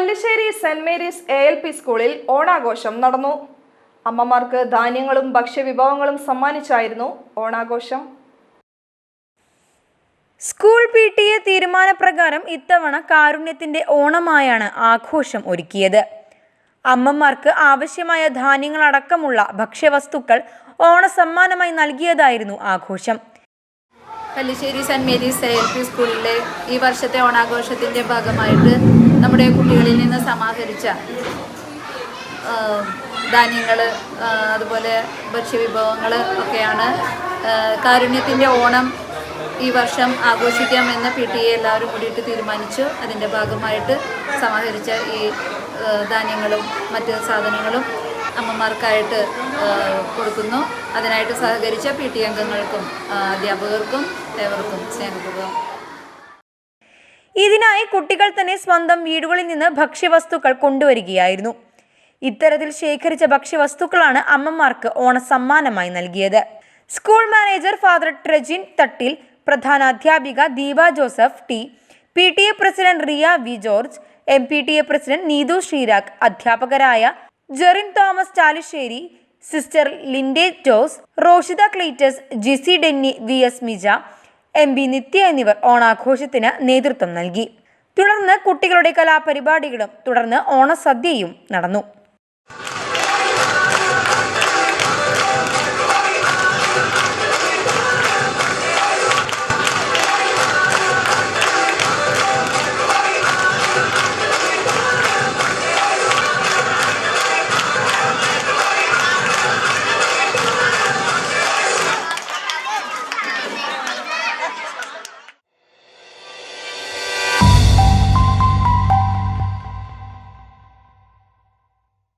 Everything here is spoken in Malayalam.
Kallissery saint Mary's A L P സ്കൂളിൽ ഓണാഘോഷം നടന്നു. അമ്മമാർക്ക് ധാന്യങ്ങളും ഭക്ഷ്യവിഭവങ്ങളും സമ്മാനിച്ചായിരുന്നു ഓണാഘോഷം. സ്കൂൾ പി ടി എ തീരുമാനപ്രകാരം ഇത്തവണ കാരുണ്യത്തിന്റെ ഓണമായാണ് ആഘോഷം ഒരുക്കിയത്. അമ്മമാർക്ക് ആവശ്യമായ ധാന്യങ്ങളടക്കമുള്ള ഭക്ഷ്യവസ്തുക്കൾ ഓണസമ്മാനമായി നൽകിയതായിരുന്നു ആഘോഷം. Kallissery Saint Mary's A L P സ്കൂളിലെ ഈ വർഷത്തെ ഓണാഘോഷത്തിന്റെ ഭാഗമായിട്ട് നമ്മുടെ കുട്ടികളിൽ നിന്ന് സമാഹരിച്ച ധാന്യങ്ങൾ അതുപോലെ ഭക്ഷ്യവിഭവങ്ങൾ ഒക്കെയാണ് കാരുണ്യത്തിന്റെ ഓണം ഈ വർഷം ആഘോഷിക്കാമെന്ന് പി ടി എ എല്ലാവരും കൂടിയിട്ട് തീരുമാനിച്ചു. അതിന്റെ ഭാഗമായിട്ട് സമാഹരിച്ച ഈ ധാന്യങ്ങളും മറ്റ് സാധനങ്ങളും അമ്മമാർക്കായിട്ട് കൊടുക്കുന്നു. അതിനായിട്ട് സഹകരിച്ച പി ടി അംഗങ്ങൾക്കും അധ്യാപകർക്കും ഏവർക്കും സ്നേഹപൂർവം ഇതിനായി കുട്ടികൾ തന്നെ സ്വന്തം വീടുകളിൽ നിന്ന് ഭക്ഷ്യവസ്തുക്കൾ കൊണ്ടുവരികയായിരുന്നു. ഇത്തരത്തിൽ ശേഖരിച്ച ഭക്ഷ്യവസ്തുക്കളാണ് അമ്മമാർക്ക് ഓണസമ്മാനമായി നൽകിയത്. School manager father Trejin Thattil പ്രധാന അധ്യാപിക Deepa Joseph T. P. T. A president Riya V. George M. P. T. A president Neethu Sreerag അധ്യാപകരായ Jerin Thomas Chalissery sister Linde Jose Roshitha Cleetus Jisy Denny V. S. Mija M B Nithya എന്നിവർ ഓണാഘോഷത്തിന് നേതൃത്വം നൽകി. തുടർന്ന് കുട്ടികളുടെ കലാപരിപാടികളും തുടർന്ന് ഓണസദ്യയും നടന്നു.